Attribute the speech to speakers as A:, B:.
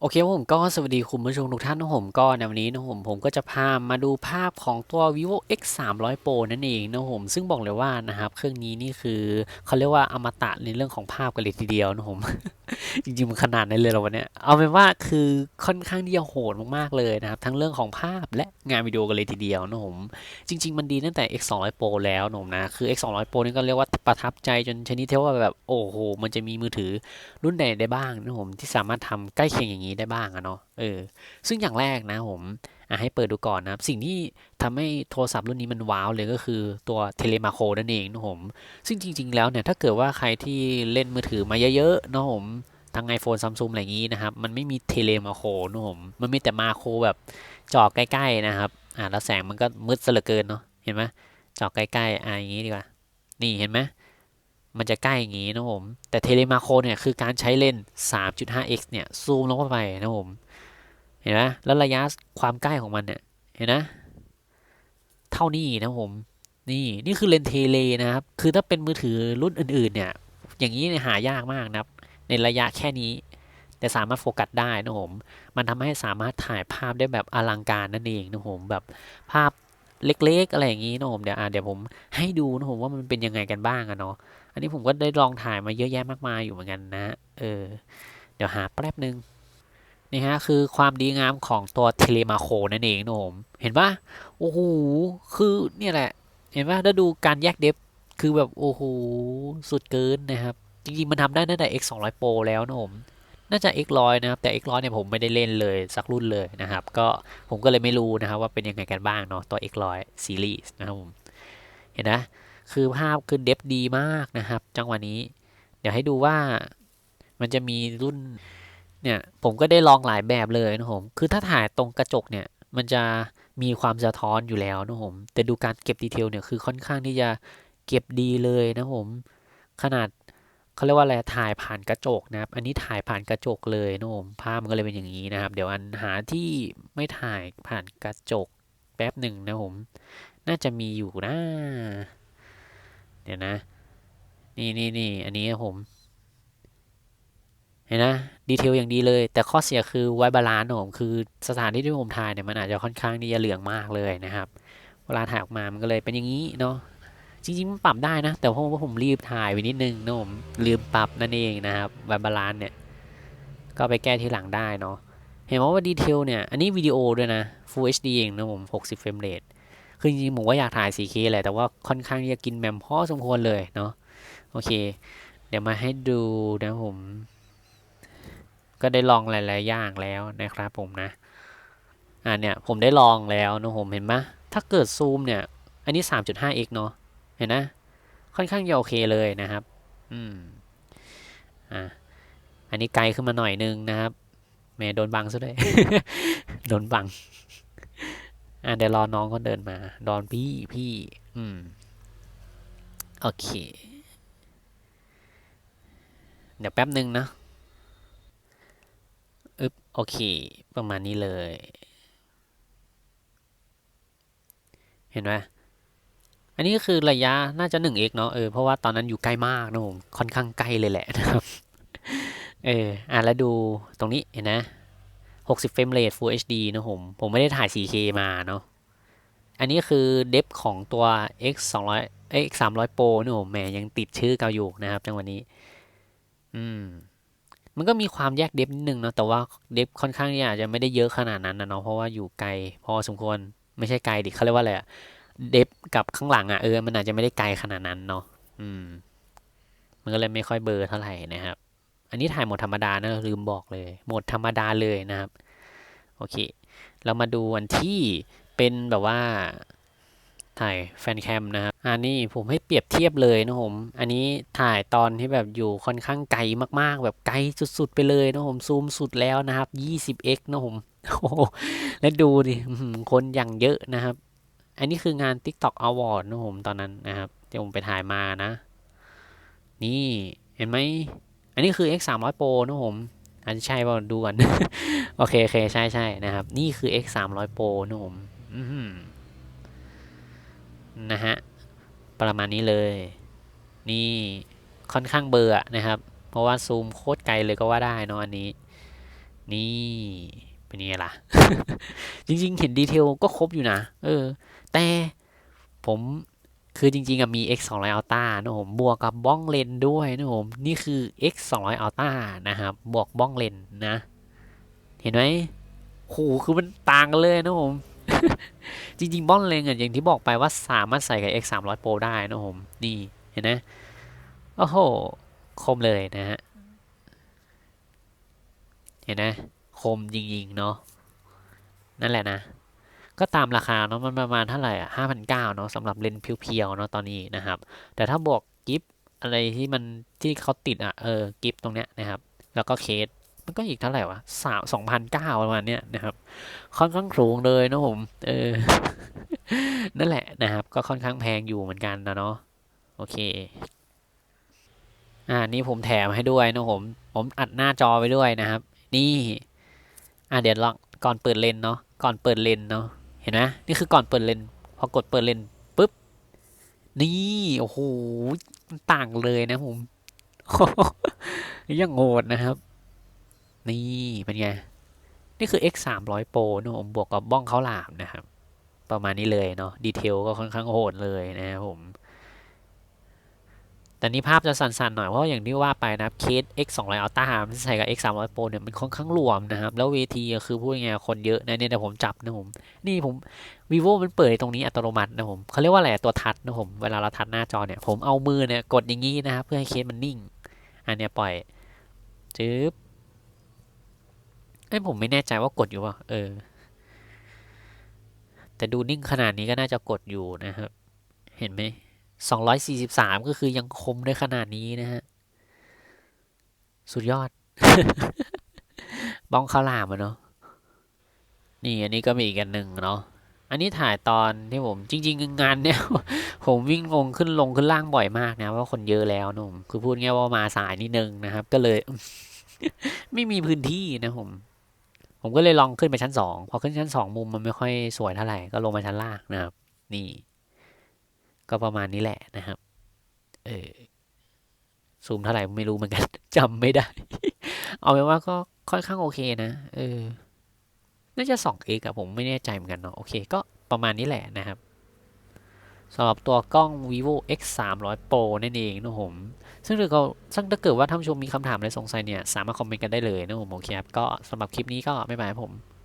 A: โอเคผมก็สวัสดีคุณผู้ชมทุกท่านนะผมก็ในวันนี้นะผมผมก็จะพามาดูภาพของตัว vivo x 3 0 0 pro นั่นเองนะผมซึ่งบอกเลยว่านะครับเครื่องนี้นี่คือเขาเรียกว่าอมตะในเรื่องของภาพกันเลยทีเดียวนะผมจริงๆมันขนาดนั้นเลยเหรอวันเนี้ยเอาเป็นว่าคือค่อนข้างที่จะโหดมากๆเลยนะครับ ทั้งเรื่องของภาพและงานวิดีโอกันเลยทีเดียวนะผม จริง ๆ มันดีตั้งแต่ X 2 0 0 Pro แล้วนะผมนะ คือ X 2 0 0 Pro นี่ก็เรียกว่าประทับใจจนชนิดที่ว่าแบบโอ้โห มันจะมีมือถือรุ่นไหนได้บ้างนะผมที่สามารถทำใกล้เคียงอย่างนี้ได้บ้างอะเนาะเออซึ่งอย่างแรกนะผม อะให้เปิดดูก่อนนะครับ สิ่งที่ทำให้โทรศัพท์รุ่นนี้มันว้าวเลยก็คือตัวเทเลมาโคนั่นเองนะผม ซึ่งจริง ๆ แล้วเนี่ย ถ้าเกิดว่าใครที่เล่นมือถือมาเยอะๆนะผมทั้ง iPhone Samsung อะไรอย่างนี้นะครับ มันไม่มีเทเลมาโคนะผม มันมีแต่มาโคแบบจอใกล้ๆนะครับ อ่าแล้วแสงมันก็มืดซะเหลือเกินเนาะ เห็นไหมจอใกล้ๆอ่าอย่างนี้ดีกว่า นี่เห็นไหมมันจะใกล้อย่างนี้นะผม แต่เทเลมาโคเนี่ยคือการใช้เลนส์ 3.5x เนี่ยซูมลงเข้าไปนะผม เห็นไหมแล้วระยะความใกล้ของมันเนี่ยเห็นนะเท่านี้นะผมนี่นี่คือเลนเทเลนะครับ คือถ้าเป็นมือถือรุ่นอื่น ๆ เนี่ย อย่างนี้หายากมากนะครับ ในระยะแค่นี้ แต่สามารถโฟกัสได้นะผม มันทำให้สามารถถ่ายภาพได้แบบอลังการนั่นเองนะผมแบบภาพเล็กๆ อะไรอย่างนี้นะผมเดี๋ยวอ่าเดี๋ยวผมให้ดูนะผมว่ามันเป็นยังไงกันบ้างอะเนาะอันนี้ผมก็ได้ลองถ่ายมาเยอะแยะมากมายอยู่เหมือนกันนะ เออ เดี๋ยวหาแป๊บนึง นี่ฮะคือความดีงามของตัวเทเลมาโคนั่นเองนะผมเห็นปะโอ้โหคือเนี่ยแหละ เห็นปะถ้าดูการแยกเดฟคือแบบโอ้โหสุดเกินนะครับ จริงๆ มันทำได้ตั้งแต่ X 2 0 0 Pro แล้วนะผมน่าจะ X 100นะครับ แต่ X 100เนี่ยผมไม่ได้เล่นเลยสักรุ่นเลยนะครับ ก็ผมก็เลยไม่รู้นะครับว่าเป็นยังไงกันบ้างเนาะตัว X 100ซีรีส์นะครับผมเห็นนะคือภาพคือเดฟดีมากนะครับ จังหวะนี้ เดี๋ยวให้ดูว่ามันจะมีรุ่น เนี่ยผมก็ได้ลองหลายแบบเลยนะผมคือถ้าถ่ายตรงกระจกเนี่ยมันจะมีความสะท้อนอยู่แล้วนะผมแต่ดูการเก็บดีเทลเนี่ยคือค่อนข้างที่จะเก็บดีเลยนะผมขนาดเขาเรียกว่าอะไรถ่ายผ่านกระจกนะครับ อันนี้ถ่ายผ่านกระจกเลยนะผมภาพมันก็เลยเป็นอย่างนี้นะครับ เดี๋ยวอันหาที่ไม่ถ่ายผ่านกระจกแป๊บหนึ่งนะผมน่าจะมีอยู่นะ เดี๋ยวนะ นี่นี่นี่อันนี้ผม เห็นนะดีเทลอย่างดีเลย แต่ข้อเสียคือไวบาลานซ์ผมคือสถานที่ที่ผมถ่ายเนี่ยมันอาจจะค่อนข้างที่จะเหลืองมากเลยนะครับเวลาถ่ายออกมามันก็เลยเป็นอย่างนี้เนาะจริงๆมันปรับได้นะ แต่เพราะว่าผมรีบถ่ายไปนิดนึงนะผมลืมปรับนั่นเองนะครับไวบาลานซ์เนี่ยก็ไปแก้ที่หลังได้เนาะเห็นไหมว่าดีเทลเนี่ย อันนี้วิดีโอด้วยนะ Full HD เองนะผม60เฟรมเรทคือจริงๆผมว่าอยากถ่าย 4K แหละแต่ว่าค่อนข้างที่จะกินแมมพอสมควรเลยเนาะโอเค เดี๋ยวมาให้ดูนะผม ก็ได้ลองหลาย ๆ อย่างแล้วนะครับผมนะอ่าเนี่ยผมได้ลองแล้วนะผมเห็นไหมถ้าเกิดซูมเนี่ย อันนี้ 3.5x เนาะเห็นนะ ค่อนข้างจะโอเคเลยนะครับ อืมอ่าอันนี้ไกลขึ้นมาหน่อยนึงนะครับแม่โดนบังซะด้วย โดนบัง อ่าเดี๋ยวรอน้องเขาเดินมา ดอนพี่พี่ อืม โอเค เดี๋ยวแป๊บหนึ่งนะ อึบโอเค ประมาณนี้เลย เห็นไหมอันนี้ก็คือระยะน่าจะ 1x เนาะเออเพราะว่าตอนนั้นอยู่ใกล้มากนะผมค่อนข้างใกล้เลยแหละนะครับเอออะแล้วดูตรงนี้เห็นนะ 60 เฟรมเรท Full HD นะผม ผมไม่ได้ถ่าย 4K มาเนาะอันนี้คือเดฟของตัว X 200 X 300 Pro นี่ผมแหมยังติดชื่อเก่าอยู่นะครับจังหวะนี้ อืม มันก็มีความแยกเดฟนิดนึงเนาะแต่ว่าเดฟค่อนข้างที่อาจจะไม่ได้เยอะขนาดนั้นนะเนาะเพราะว่าอยู่ไกลพอสมควรไม่ใช่ไกลดิเขาเรียกว่าอะไรอะเดฟกับข้างหลังอะ่ะเออมันอาจจะไม่ได้ไกลขนาดนั้นเนาะอืม มันก็เลยไม่ค่อยเบอร์เท่าไหร่นะครับ อันนี้ถ่ายหมดธรรมดานะลืมบอกเลยหมดธรรมดาเลยนะครับ โอเค เรามาดูอันที่เป็นแบบว่า ถ่ายแฟนแคมนะครับอันนี้ผมให้เปรียบเทียบเลยนะผมอันนี้ถ่ายตอนที่แบบอยู่ค่อนข้างไกลมากๆ แบบไกลสุดๆไปเลยนะผมซูมสุดแล้วนะครับ 20x นะผมโอ้แล้วดูดิคนอย่างเยอะนะครับ อันนี้คืองาน TikTok Award นะผมตอนนั้นนะครับที่ผมไปถ่ายมานะ นี่เห็นไหมอันนี้คือ X 3 0 0 Pro นะผมอันใช่ป่ะดูกันโอเคโอเคใช่ใช่นะครับ นี่คือ X 3 0 0 Pro นะผม นะฮะ ประมาณนี้เลย นี่ค่อนข้างเบอร์นะครับ เพราะว่าซูมโคตรไกลเลยก็ว่าได้เนาะอันนี้ นี่เป็นยังไงล่ะ จริงๆ เห็นดีเทลก็ครบอยู่นะ เออ แต่ผมคือจริงๆอะมี X 2 0 0 Ultra นะผมบวกกับบ้องเลนด้วยนะผมนี่คือ X 2 0 0 Ultra นะครับ บวกบ้องเลนนะ เห็นไหมโหคือมันต่างกันเลยนะผม จริงๆบ้องเลนอะอย่างที่บอกไปว่าสามารถใส่กับ X 3 0 0 Pro ได้นะผม นี่เห็นไหมโอ้โห คมเลยนะฮะ เห็นไหมคมจริงๆ เนาะนั่นแหละนะ ก็ตามราคาเนาะมันประมาณเท่าไหร่อะห้าพันเก้าเนาะสำหรับเลนส์เพียวๆเนาะตอนนี้นะครับ แต่ถ้าบวกกิฟอะไรที่มันที่เขาติดอะเออกิฟตรงเนี้ยนะครับ แล้วก็เคส มันก็อีกเท่าไหร่วะสามสองพันเก้าประมาณเนี้ยนะครับ ค่อนข้างสูงเลยนะผม เออ นั่นแหละนะครับ ก็ค่อนข้างแพงอยู่เหมือนกันนะเนาะ โอเค อ่า นี่ผมแถมให้ด้วยนะผม ผมอัดหน้าจอไปด้วยนะครับ นี่ อ่าเดี๋ยวลองก่อนเปิดเลนเนาะ ก่อนเปิดเลนเนาะ เห็นไหมนี่คือก่อนเปิดเลน พอกดเปิดเลนปุ๊บ นี่ โอ้โหมันต่างเลยนะผมยังโหดนะครับ นี่เป็นไง นี่คือ X 3 0 0 Pro นะผมบวกกับบ้องเขาหลามนะครับ ประมาณนี้เลยเนาะดีเทลก็ค่อนข้างโหดเลยนะครับผมแต่นี้ภาพจะสั่นๆหน่อย เพราะอย่างที่ว่าไปนะครับเคส X 2 0 0 Ultra ที่ใส่กับ X 3 0 0 Pro เนี่ยมันค่อนข้างรวมนะครับ แล้วเวทีก็คือพูดง่ายๆคนเยอะนะเนี่ยแต่ผมจับนะผม นี่ผม vivo มันเปิดตรงนี้อัตโนมัตินะผมเขาเรียกว่าอะไรตัวทัชนะผม เวลาเราทัชหน้าจอเนี่ย ผมเอามือเนี่ยกดอย่างนี้นะครับ เพื่อให้เคสมันนิ่ง อันเนี้ยปล่อยจึ๊บ ไอ้ยผมไม่แน่ใจว่ากดอยู่ป่ะเออ แต่ดูนิ่งขนาดนี้ก็น่าจะกดอยู่นะครับ เห็นไหมสองร้อยสี่สิบสามก็คือยังคมได้ขนาดนี้นะฮะ สุดยอด บ้องข้าวหลามอะเนาะนี่อันนี้ก็มีอีกอันหนึ่งเนาะอันนี้ถ่ายตอนที่ผมจริง ๆ งานเนี่ย ผมวิ่งลงขึ้นลงขึ้นล่างบ่อยมากนะว่าคนเยอะแล้วนะผมคือพูดง่ายว่ามาสายนิดนึงนะครับ ก็เลย ไม่มีพื้นที่นะผม ผมก็เลยลองขึ้นไปชั้นสองพอขึ้นชั้นสองมุมมันไม่ค่อยสวยเท่าไหร่ก็ลงมาชั้นล่างนะครับ นี่ ก็ประมาณนี้แหละนะครับ เออซูมเท่าไหร่ไม่รู้เหมือนกันจำไม่ได้ เอาเป็นว่าก็ค่อนข้างโอเคนะ เออ น่าจะ 2 x อะผมไม่แน่ใจเหมือนกันเนาะ โอเค ก็ประมาณนี้แหละนะครับ สำหรับตัวกล้อง vivo x 3 0 0 pro นั่นเองนะผมซึ่งถ้าเกิดซึ่งถ้าเกิดว่าท่านผู้ชมมีคำถามอะไรสงสัยเนี่ย สามารถคอมเมนต์กันได้เลยนะผมโอเคครับ ก็สำหรับคลิปนี้ก็ไม่บายครับผม